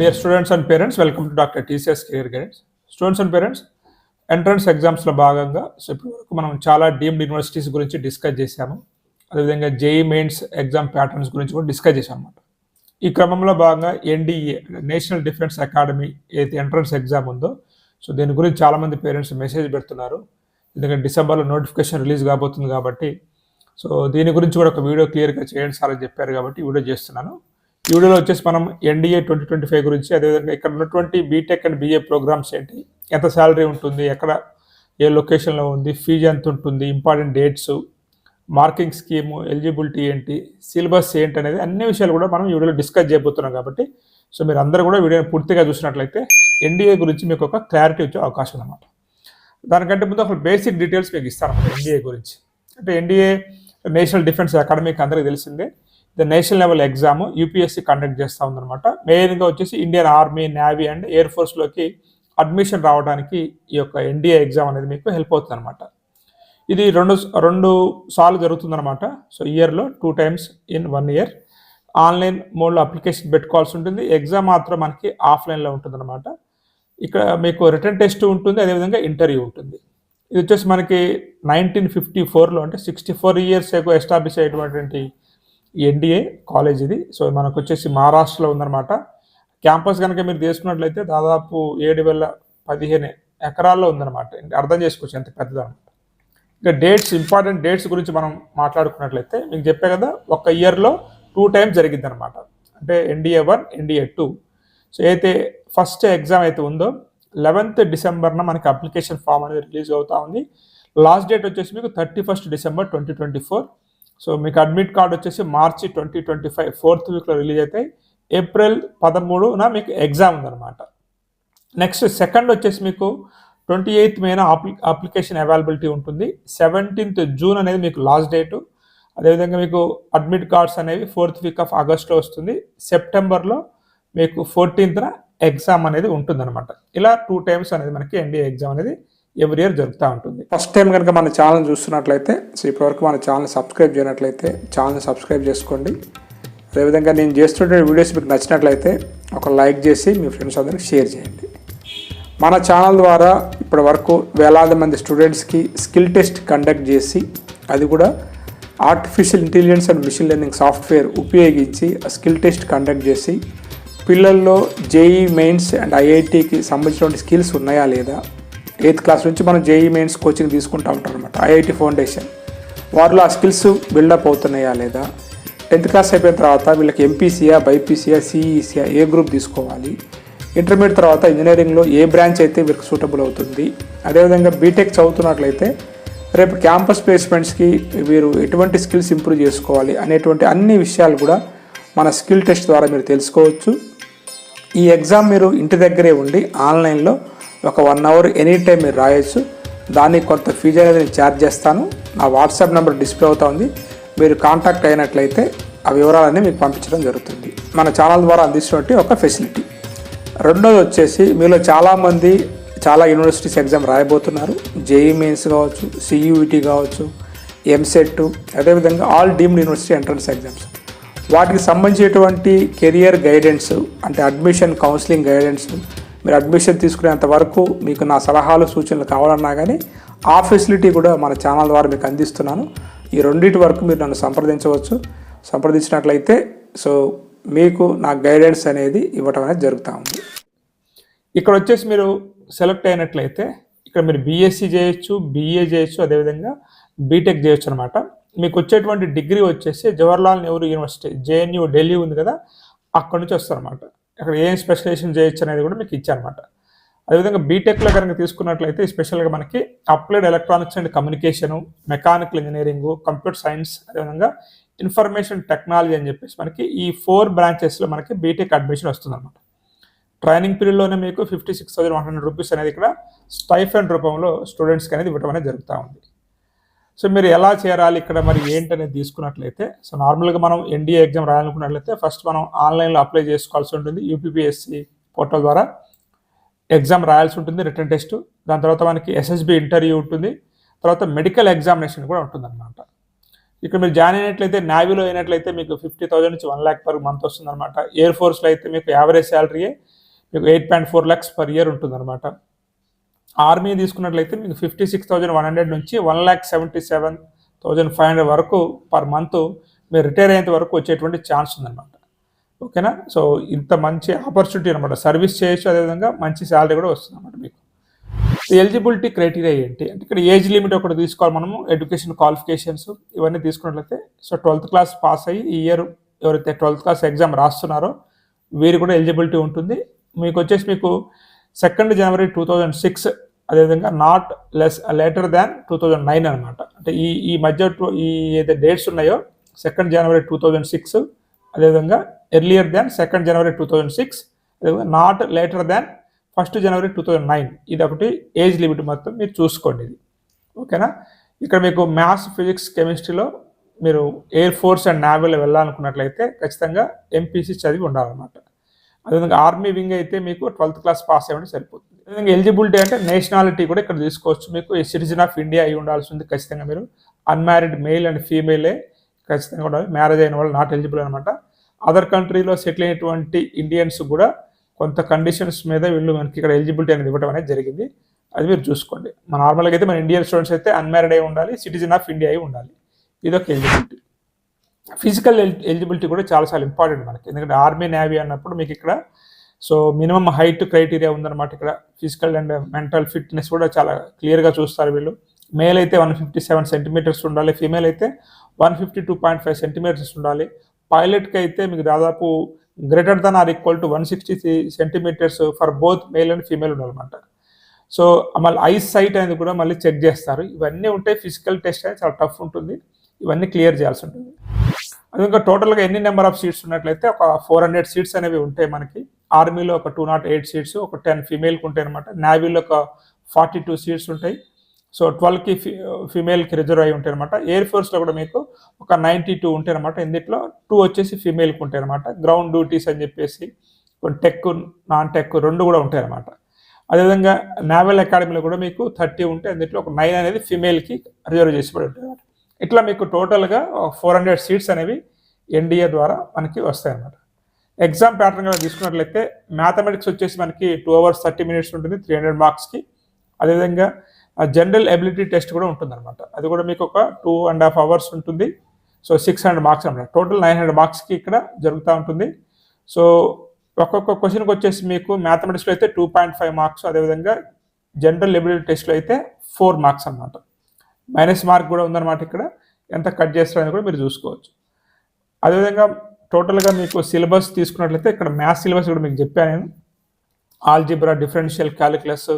Dear students and parents welcome to doctor TCS career guidance students and parents entrance ఎగ్జామ్స్లో భాగంగా so ఇప్పటి వరకు మనం చాలా డీమ్డ్ యూనివర్సిటీస్ గురించి డిస్కస్ చేశాము. అదేవిధంగా జేఈ మెయిన్స్ ఎగ్జామ్ ప్యాటర్న్స్ గురించి కూడా డిస్కస్ చేశాం అనమాట ఈ క్రమంలో భాగంగా ఎన్డీఏ నేషనల్ డిఫెన్స్ అకాడమీ ఏదైతే ఎంట్రన్స్ ఎగ్జామ్ ఉందో సో దీని గురించి చాలామంది పేరెంట్స్ మెసేజ్ పెడుతున్నారు. ఎందుకంటే డిసెంబర్లో నోటిఫికేషన్ రిలీజ్ కాబోతుంది కాబట్టి సో దీని గురించి కూడా ఒక వీడియో క్లియర్గా చేయండి సార్ అని చెప్పారు కాబట్టి వీడియో చేస్తున్నాను. ఈ వీడియోలో వచ్చేసి మనం ఎన్డీఏ ట్వంటీ ట్వంటీ ఫైవ్ గురించి అదేవిధంగా ఇక్కడ ఉన్నటువంటి బీటెక్ అండ్ బీఏ ప్రోగ్రామ్స్ ఏంటి ఎంత శాలరీ ఉంటుంది ఎక్కడ ఏ లొకేషన్లో ఉంది ఫీజు ఎంత ఉంటుంది important dates marking scheme eligibility ఏంటి సిలబస్ ఏంటి అనేది అన్ని విషయాలు కూడా మనం ఈ వీడియోలో డిస్కస్ చేయబోతున్నాం కాబట్టి సో మీరు అందరూ కూడా వీడియోని పూర్తిగా చూసినట్లయితే ఎన్డీఏ గురించి మీకు ఒక క్లారిటీ వచ్చే అవకాశం ఉందన్నమాట దానికంటే ముందు అసలు బేసిక్ డీటెయిల్స్ మీకు ఇస్తాను ఎన్డీఏ గురించి. అంటే ఎన్డీఏ నేషనల్ డిఫెన్స్ అకాడమీకి అందరికీ తెలిసిందే. The national level exam UPSC conduct చేస్తూ ఉందన్నమాట. మెయిన్గా వచ్చేసి Indian army navy and air ఫోర్స్లోకి admission రావడానికి ఈ యొక్క ఎన్డీఏ ఎగ్జామ్ అనేది మీకు హెల్ప్ అవుతుంది అనమాట ఇది రెండు రెండు సార్లు జరుగుతుందన్నమాట. సో ఇయర్లో two times in one year. Online మోడ్లో అప్లికేషన్ పెట్టుకోవాల్సి ఉంటుంది. ఎగ్జామ్ మాత్రం మనకి ఆఫ్లైన్లో ఉంటుందన్నమాట. ఇక్కడ మీకు రిటర్న్ టెస్ట్ ఉంటుంది అదేవిధంగా ఇంటర్వ్యూ ఉంటుంది. ఇది వచ్చేసి మనకి నైన్టీన్ ఫిఫ్టీ ఫోర్లో అంటే సిక్స్టీ ఫోర్ ఇయర్స్ ఎక్కువ ఎస్టాబ్లిష్ అయ్యేటువంటి ఎన్డీఏ కాలేజ్ ఇది. సో మనకు వచ్చేసి మహారాష్ట్రలో ఉందన్నమాట. క్యాంపస్ కనుక మీరు తీసుకున్నట్లయితే దాదాపు ఏడు వేల పదిహేను ఎకరాల్లో ఉందన్నమాట. అర్థం చేసుకోవచ్చు ఎంత పెద్దదన్నమాట ఇంకా డేట్స్ ఇంపార్టెంట్ డేట్స్ గురించి మనం మాట్లాడుకున్నట్లయితే మీకు చెప్పే కదా ఒక ఇయర్లో టూ టైమ్స్ జరిగింది అనమాట అంటే NDA one NDA two so అయితే ఫస్ట్ ఎగ్జామ్ అయితే ఉందో లెవెన్త్ డిసెంబర్న మనకి అప్లికేషన్ ఫామ్ అనేది రిలీజ్ అవుతా ఉంది. లాస్ట్ డేట్ వచ్చేసి మీకు thirty first December twenty twenty four so మీకు అడ్మిట్ కార్డ్ వచ్చేసి March twenty twenty five fourth వీక్లో రిలీజ్ అవుతాయి. ఏప్రిల్ పదమూడున మీకు ఎగ్జామ్ ఉందన్నమాట. నెక్స్ట్ సెకండ్ వచ్చేసి మీకు ట్వంటీ ఎయిత్ మేన అప్లి అప్లికేషన్ అవైలబిలిటీ ఉంటుంది. సెవెంటీన్త్ జూన్ అనేది మీకు లాస్ట్ డేటు అదేవిధంగా మీకు అడ్మిట్ కార్డ్స్ అనేవి ఫోర్త్ వీక్ ఆఫ్ ఆగస్ట్లో వస్తుంది. సెప్టెంబర్లో మీకు ఫోర్టీన్త్న ఎగ్జామ్ అనేది ఉంటుందన్నమాట. ఇలా టూ టైమ్స్ అనేది మనకి ఎన్డీఏ ఎగ్జామ్ అనేది ఎవ్రీ ఇయర్ జరుగుతూ ఉంటుంది. ఫస్ట్ టైం కనుక మన ఛానల్ చూస్తున్నట్లయితే సో ఇప్పటివరకు మన ఛానల్ సబ్స్క్రైబ్ చేయనట్లయితే ఛానల్ సబ్స్క్రైబ్ చేసుకోండి. అదేవిధంగా నేను చేస్తుంటే వీడియోస్ మీకు నచ్చినట్లయితే ఒక లైక్ చేసి మీ ఫ్రెండ్స్ అందరికి షేర్ చేయండి. మన ఛానల్ ద్వారా ఇప్పటి వరకు వేలాది మంది స్టూడెంట్స్కి స్కిల్ టెస్ట్ కండక్ట్ చేసి అది కూడా artificial intelligence and machine learning software ఉపయోగించి స్కిల్ టెస్ట్ కండక్ట్ చేసి పిల్లల్లో జేఈ మెయిన్స్ అండ్ ఐఐటికి సంబంధించినటువంటి స్కిల్స్ ఉన్నాయా లేదా ఎయిత్ క్లాస్ నుంచి మనం జేఈ మెయిన్స్ కోచింగ్ తీసుకుంటూ ఉంటాం అనమాట ఐఐటి ఫౌండేషన్. వారిలో ఆ స్కిల్స్ బిల్డప్ అవుతున్నాయా లేదా? టెన్త్ క్లాస్ అయిపోయిన తర్వాత వీళ్ళకి ఎంపీసీయా బైపీసీయా సిఈసీయా ఏ గ్రూప్ తీసుకోవాలి? ఇంటర్మీడియట్ తర్వాత ఇంజనీరింగ్లో ఏ బ్రాంచ్ అయితే వీరికి సూటబుల్ అవుతుంది? అదేవిధంగా బీటెక్ చదువుతున్నట్లయితే రేపు క్యాంపస్ ప్లేస్మెంట్స్కి వీరు ఎటువంటి స్కిల్స్ ఇంప్రూవ్ చేసుకోవాలి అనేటువంటి అన్ని విషయాలు కూడా మన స్కిల్ టెస్ట్ ద్వారా మీరు తెలుసుకోవచ్చు. ఈ ఎగ్జామ్ మీరు ఇంటి దగ్గరే ఉండి ఆన్లైన్లో ఒక వన్ అవర్ ఎనీ టైం మీరు రాయొచ్చు. దానికి కొంత ఫీజు అనేది నేను ఛార్జ్ చేస్తాను. నా వాట్సాప్ నెంబర్ డిస్ప్లే అవుతా ఉంది. మీరు కాంటాక్ట్ అయినట్లయితే ఆ వివరాలన్నీ మీకు పంపించడం జరుగుతుంది. మన ఛానల్ ద్వారా అందిస్తున్నట్టు ఒక ఫెసిలిటీ రెండోది వచ్చేసి మీలో చాలామంది చాలా యూనివర్సిటీస్ ఎగ్జామ్ రాయబోతున్నారు. జేఈ మెయిన్స్ కావచ్చు సియూఈటీ కావచ్చు ఎంసెట్ అదేవిధంగా all deemed university entrance exams వాటికి సంబంధించినటువంటి కెరియర్ గైడెన్స్ అంటే అడ్మిషన్ కౌన్సిలింగ్ గైడెన్స్ మీరు అడ్మిషన్ తీసుకునేంత వరకు మీకు నా సలహాలు సూచనలు కావాలన్నా కానీ ఆ ఫెసిలిటీ కూడా మన ఛానల్ ద్వారా మీకు అందిస్తున్నాను. ఈ రెండింటి వరకు మీరు నన్ను సంప్రదించవచ్చు. సంప్రదించినట్లయితే సో మీకు నా గైడెన్స్ అనేది ఇవ్వటం అనేది జరుగుతూ ఉంది. ఇక్కడ వచ్చేసి మీరు సెలెక్ట్ అయినట్లయితే ఇక్కడ మీరు బీఎస్సీ చేయొచ్చు బీఏ చేయొచ్చు అదేవిధంగా బీటెక్ చేయొచ్చు అనమాట మీకు వచ్చేటువంటి డిగ్రీ వచ్చేసి జవహర్లాల్ నెహ్రూ యూనివర్సిటీ జేఎన్యూ ఢిల్లీ ఉంది కదా అక్కడ నుంచి వస్తారన్నమాట. అక్కడ ఏం స్పెషలైజేషన్ చేయొచ్చు అనేది కూడా మీకు ఇచ్చారనమాట. అదేవిధంగా బీటెక్లో కనుక తీసుకున్నట్లయితే స్పెషల్గా మనకి applied electronics and communication mechanical engineering computer science అదేవిధంగా ఇన్ఫర్మేషన్ టెక్నాలజీ అని చెప్పేసి మనకి ఈ ఫోర్ బ్రాంచెస్లో మనకి బీటెక్ అడ్మిషన్ వస్తుందన్నమాట ట్రైనింగ్ పీరియడ్లోనే మీకు fifty six thousand one hundred rupees అనేది ఇక్కడ స్టైఫండ్ రూపంలో స్టూడెంట్స్కి అనేది ఇవ్వడం అనేది జరుగుతూ ఉంది. సో మీరు ఎలా చేరాలి ఇక్కడ మరి ఏంటి అనేది తీసుకున్నట్లయితే సో నార్మల్గా మనం ఎన్డీఏ ఎగ్జామ్ రాయాలనుకున్నట్లయితే ఫస్ట్ మనం ఆన్లైన్లో అప్లై చేసుకోవాల్సి ఉంటుంది యూపీపీఎస్సి పోర్టల్ ద్వారా. ఎగ్జామ్ రాయాల్సి ఉంటుంది రిటర్న్ టెస్ట్ దాని తర్వాత మనకి ఎస్ఎస్బి ఇంటర్వ్యూ ఉంటుంది. తర్వాత మెడికల్ ఎగ్జామినేషన్ కూడా ఉంటుంది అనమాట ఇక్కడ మీరు జాయిన్ అయినట్లయితే నావీలో అయినట్లయితే మీకు ఫిఫ్టీ థౌసండ్ నుంచి వన్ ల్యాక్ పర్ మంత్ వస్తుందన్నమాట. ఎయిర్ ఫోర్స్లో అయితే మీకు యావరేజ్ శాలరీయే మీకు eight point four lakhs per year ఉంటుంది అనమాట ఆర్మీ తీసుకున్నట్లయితే మీకు fifty six thousand one hundred నుంచి one lakh seventy seven thousand five hundred వరకు పర్ మంత్ మీరు రిటైర్ అయ్యేంత వరకు వచ్చేటువంటి ఛాన్స్ ఉందన్నమాట. ఓకేనా? సో ఇంత మంచి ఆపర్చునిటీ అనమాట సర్వీస్ చేయొచ్చు అదేవిధంగా మంచి శాలరీ కూడా వస్తుంది అనమాట మీకు ఎలిజిబిలిటీ క్రైటీరియా ఏంటి? అంటే ఇక్కడ ఏజ్ లిమిట్ ఒకటి తీసుకోవాలి మనము ఎడ్యుకేషన్ క్వాలిఫికేషన్స్ ఇవన్నీ తీసుకున్నట్లయితే సో ట్వెల్త్ క్లాస్ పాస్ అయ్యి ఈ ఇయర్ ఎవరైతే ట్వెల్త్ క్లాస్ ఎగ్జామ్ రాస్తున్నారో వీరు కూడా ఎలిజిబిలిటీ ఉంటుంది. మీకు వచ్చేసి మీకు second January two thousand six అదేవిధంగా not less later than two thousand nine అనమాట అంటే ఈ ఈ మధ్య ఈ ఏదైతే డేట్స్ ఉన్నాయో second January two thousand six అదేవిధంగా earlier than second January two thousand six అదేవిధంగా not later than first January two thousand nine ఇది ఒకటి ఏజ్ లిమిట్ మొత్తం మీరు చూసుకోండి ఇది. ఓకేనా? ఇక్కడ మీకు మ్యాథ్స్ ఫిజిక్స్ కెమిస్ట్రీలో మీరు ఎయిర్ ఫోర్స్ అండ్ నావీలో వెళ్ళాలనుకున్నట్లయితే ఖచ్చితంగా ఎంపీసీ చదివి ఉండాలన్నమాట. అదేవిధంగా ఆర్మీ వింగ్ అయితే మీకు ట్వెల్త్ క్లాస్ పాస్ అయ్యండి సరిపోతుంది. అదేవిధంగా ఎలిజిబిలిటీ అంటే నేషనాలిటీ కూడా ఇక్కడ తీసుకోవచ్చు మీకు. సిటిజన్ ఆఫ్ ఇండియా అయి ఉండాల్సి ఉంది ఖచ్చితంగా మీరు. అన్మ్యారీడ్ మెయిల్ అండ్ ఫీమేలే ఖచ్చితంగా ఉండాలి. మ్యారేజ్ అయిన వాళ్ళు నాట్ ఎలిజిబుల్ అనమాట అదర్ కంట్రీలో సెటిల్ అయినటువంటి ఇండియన్స్ కూడా కొంత కండిషన్స్ మీద వీళ్ళు మనకి ఇక్కడ ఎలిజిబిలిటీ అనేది ఇవ్వడం అనేది జరిగింది. అది మీరు చూసుకోండి. మన నార్మల్గా అయితే మన ఇండియన్ స్టూడెంట్స్ అయితే అన్మ్యారీడ్ అయి ఉండాలి సిటిజన్ ఆఫ్ ఇండియా అయి ఉండాలి. ఇదొక ఎలిజిబిలిటీ. ఫిజికల్ ఎలిజిబిలిటీ కూడా చాలా చాలా ఇంపార్టెంట్ మనకి. ఎందుకంటే ఆర్మీ నేవీ అన్నప్పుడు మీకు ఇక్కడ సో మినిమం హైట్ క్రైటీరియా ఉందన్నమాట ఇక్కడ. ఫిజికల్ అండ్ మెంటల్ ఫిట్నెస్ కూడా చాలా క్లియర్గా చూస్తారు వీళ్ళు. మేల్ అయితే వన్ ఫిఫ్టీ సెవెన్ సెంటీమీటర్స్ ఉండాలి. ఫీమేల్ అయితే one fifty two point five centimetres ఉండాలి. పైలట్కి అయితే మీకు దాదాపు greater than or equal to one sixty centimetres for both male and female ఉండాలన్నమాట. సో మళ్ళీ ఐస్ సైట్ అనేది కూడా మళ్ళీ చెక్ చేస్తారు. ఇవన్నీ ఉంటే ఫిజికల్ టెస్ట్ అనేది చాలా టఫ్ ఉంటుంది. ఇవన్నీ క్లియర్ చేయాల్సి ఉంటుంది. అది ఇంకా టోటల్గా ఎన్ని నెంబర్ ఆఫ్ సీట్స్ ఉన్నట్లయితే ఒక ఫోర్ హండ్రెడ్ సీట్స్ అనేవి ఉంటాయి మనకి. ఆర్మీలో ఒక టూ నాట్ ఎయిట్ సీట్స్ ఒక టెన్ ఫీమేల్కి ఉంటాయి అనమాట నేవీలో ఒక ఫార్టీ టూ సీట్స్ ఉంటాయి. సో ట్వెల్వ్కి ఫీ ఫీమేల్కి రిజర్వ్ అయి ఉంటాయి అనమాట ఎయిర్ ఫోర్స్లో కూడా మీకు ఒక నైంటీ టూ ఉంటాయి అనమాట ఇందులో టూ వచ్చేసి ఫీమేల్కి ఉంటాయి అనమాట గ్రౌండ్ డ్యూటీస్ అని చెప్పేసి టెక్ నాన్ టెక్ రెండు కూడా ఉంటాయి అనమాట అదేవిధంగా నావల్ అకాడమీలో కూడా మీకు థర్టీ ఉంటే అందులో ఒక నైన్ అనేది ఫీమేల్కి రిజర్వ్ చేసి పడి ఉంటాయి ఇట్లా మీకు టోటల్గా ఫోర్ హండ్రెడ్ సీట్స్ అనేవి ఎన్డీఏ ద్వారా మనకి వస్తాయి అన్నమాట ఎగ్జామ్ ప్యాటర్న్ కనుక తీసుకున్నట్లయితే మ్యాథమెటిక్స్ వచ్చేసి మనకి టూ అవర్స్ థర్టీ మినిట్స్ ఉంటుంది త్రీ హండ్రెడ్ మార్క్స్కి. అదేవిధంగా జనరల్ ఎబిలిటీ టెస్ట్ కూడా ఉంటుంది అనమాట అది కూడా మీకు ఒక టూ అండ్ హాఫ్ అవర్స్ ఉంటుంది. సో సిక్స్ హండ్రెడ్ మార్క్స్ అనమాట టోటల్ నైన్ హండ్రెడ్ మార్క్స్కి ఇక్కడ జరుగుతూ ఉంటుంది. సో ఒక్కొక్క క్వశ్చన్కి వచ్చేసి మీకు మ్యాథమెటిక్స్లో అయితే టూ పాయింట్ ఫైవ్ మార్క్స్ అదేవిధంగా జనరల్ ఎబిలిటీ టెస్ట్లో అయితే ఫోర్ మార్క్స్ అనమాట మైనస్ మార్క్ కూడా ఉందన్నమాట ఇక్కడ. ఎంత కట్ చేస్తారని కూడా మీరు చూసుకోవచ్చు. అదేవిధంగా టోటల్గా మీకు సిలబస్ తీసుకున్నట్లయితే ఇక్కడ మ్యాథ్స్ సిలబస్ కూడా మీకు చెప్పాను నేను. Algebra differential calculus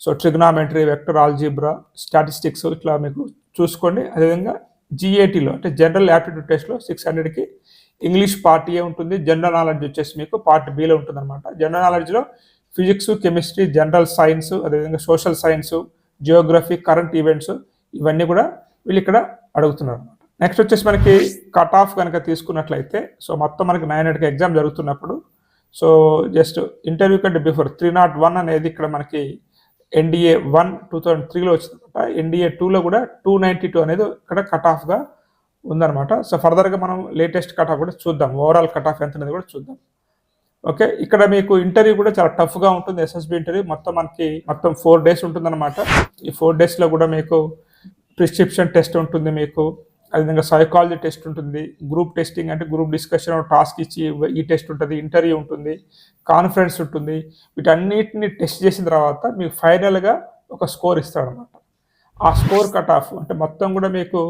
so trigonometry vector algebra statistics ఇట్లా మీకు చూసుకోండి. అదేవిధంగా జిఏటీలో అంటే జనరల్ యాప్టిట్యూడ్ టెస్ట్లో సిక్స్ హండ్రెడ్కి ఇంగ్లీష్ పార్ట్ ఏ ఉంటుంది జనరల్ నాలెడ్జ్ వచ్చేసి మీకు పార్ట్ బిలో ఉంటుంది అనమాట జనరల్ నాలెడ్జ్లో ఫిజిక్స్ కెమిస్ట్రీ జనరల్ సైన్స్ అదేవిధంగా social science geography current events ఇవన్నీ కూడా వీళ్ళు ఇక్కడ అడుగుతున్నారు. అనమాట నెక్స్ట్ వచ్చేసి మనకి కట్ ఆఫ్ కనుక తీసుకున్నట్లయితే సో మొత్తం మనకి నైన్ హండ్రెడ్కి ఎగ్జామ్ జరుగుతున్నప్పుడు సో జస్ట్ ఇంటర్వ్యూ కంటే బిఫోర్ త్రీ నాట్ వన్ అనేది ఇక్కడ మనకి ఎన్డీఏ వన్ టూ థౌజండ్ త్రీలో వచ్చిందనమాట. ఎన్డీఏ టూలో కూడా టూ నైంటీ టూ అనేది ఇక్కడ కట్ ఆఫ్గా ఉందన్నమాట సో ఫర్దర్గా మనం లేటెస్ట్ కట్ ఆఫ్ కూడా చూద్దాం. ఓవరాల్ కట్ ఆఫ్ ఎంత అనేది కూడా చూద్దాం. ఓకే ఇక్కడ మీకు ఇంటర్వ్యూ కూడా చాలా టఫ్గా ఉంటుంది ఎస్ఎస్బి ఇంటర్వ్యూ మొత్తం మనకి మొత్తం ఫోర్ డేస్ ఉంటుందన్నమాట. ఈ ఫోర్ డేస్లో కూడా మీకు ప్రిస్క్రిప్షన్ టెస్ట్ ఉంటుంది మీకు అదేవిధంగా సైకాలజీ టెస్ట్ ఉంటుంది గ్రూప్ టెస్టింగ్ అంటే గ్రూప్ డిస్కషన్ టాస్క్ ఇచ్చి ఈ టెస్ట్ ఉంటుంది ఇంటర్వ్యూ ఉంటుంది కాన్ఫరెన్స్ ఉంటుంది వీటన్నిటిని టెస్ట్ చేసిన తర్వాత మీకు ఫైనల్గా ఒక స్కోర్ ఇస్తాడనమాట ఆ స్కోర్ కట్ ఆఫ్ అంటే మొత్తం కూడా మీకు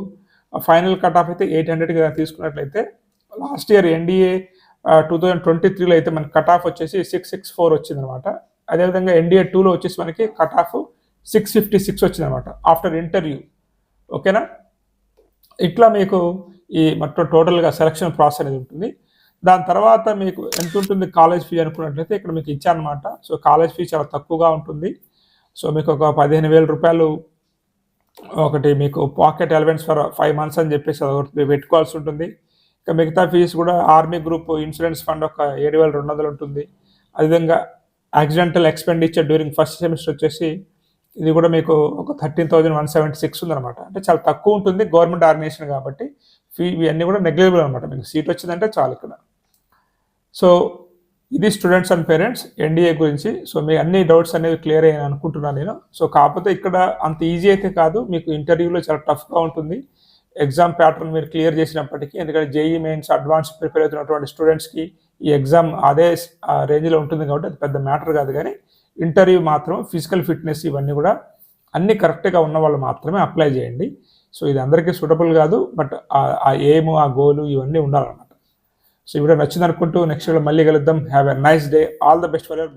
ఫైనల్ కట్ ఆఫ్ అయితే ఎయిట్ హండ్రెడ్కి తీసుకున్నట్లయితే last year NDA two thousand twenty త్రీలో అయితే మనకి కట్ ఆఫ్ వచ్చేసి సిక్స్ సిక్స్ ఫోర్ వచ్చిందనమాట అదేవిధంగా ఎన్డీఏ టూలో వచ్చేసి మనకి cut off six fifty six వచ్చిందనమాట ఆఫ్టర్ ఇంటర్వ్యూ ఓకేనా? ఇట్లా మీకు ఈ మొత్తం టోటల్గా సెలక్షన్ ప్రాసెస్ అనేది ఉంటుంది. దాని తర్వాత మీకు ఎంత ఉంటుంది కాలేజ్ ఫీ అనుకున్నట్లయితే ఇక్కడ మీకు ఇచ్చానమాట. సో కాలేజ్ ఫీ చాలా తక్కువగా ఉంటుంది. సో మీకు ఒక పదిహేను వేల రూపాయలు ఒకటి మీకు pocket allowance for five months అని చెప్పేసి అదొకటి పెట్టుకోవాల్సి ఉంటుంది. ఇక మిగతా ఫీజు కూడా ఆర్మీ గ్రూప్ ఇన్సూరెన్స్ ఫండ్ ఒక ఏడు వేల రెండు వందలు ఉంటుంది. అదేవిధంగా accidental expenditure during first semester వచ్చేసి ఇది కూడా మీకు ఒక thirteen thousand one seventy six ఉందన్నమాట. అంటే చాలా తక్కువ ఉంటుంది గవర్నమెంట్ ఆర్గనైజేషన్ కాబట్టి ఫీ ఇవన్నీ కూడా నెగ్లిజిబుల్ అనమాట మీకు సీట్ వచ్చిందంటే చాలు ఇక్కడ. సో ఇది స్టూడెంట్స్ అండ్ పేరెంట్స్ ఎన్డీఏ గురించి. సో మీ అన్ని డౌట్స్ అనేవి క్లియర్ అయ్యాయి అనుకుంటున్నాను నేను. సో కాకపోతే ఇక్కడ అంత ఈజీ అయితే కాదు. మీకు ఇంటర్వ్యూలో చాలా టఫ్గా ఉంటుంది. ఎగ్జామ్ ప్యాటర్న్ మీరు క్లియర్ చేసినప్పటికీ ఎందుకంటే జేఈ మెయిన్స్ అడ్వాన్స్ ప్రిపేర్ అవుతున్నటువంటి స్టూడెంట్స్కి ఈ ఎగ్జామ్ అదే రేంజ్లో ఉంటుంది కాబట్టి అది పెద్ద మ్యాటర్ కాదు కానీ ఇంటర్వ్యూ మాత్రం ఫిజికల్ ఫిట్నెస్ ఇవన్నీ కూడా అన్ని కరెక్ట్గా ఉన్న వాళ్ళు మాత్రమే అప్లై చేయండి. సో ఇది అందరికీ సూటబుల్ కాదు బట్ ఆ ఎయిమ్ ఆ గోలు ఇవన్నీ ఉండాలన్నమాట. సో ఇప్పుడు నచ్చింది అనుకుంటూ నెక్స్ట్ మళ్ళీ కలుద్దాం. Have a nice day all the best for your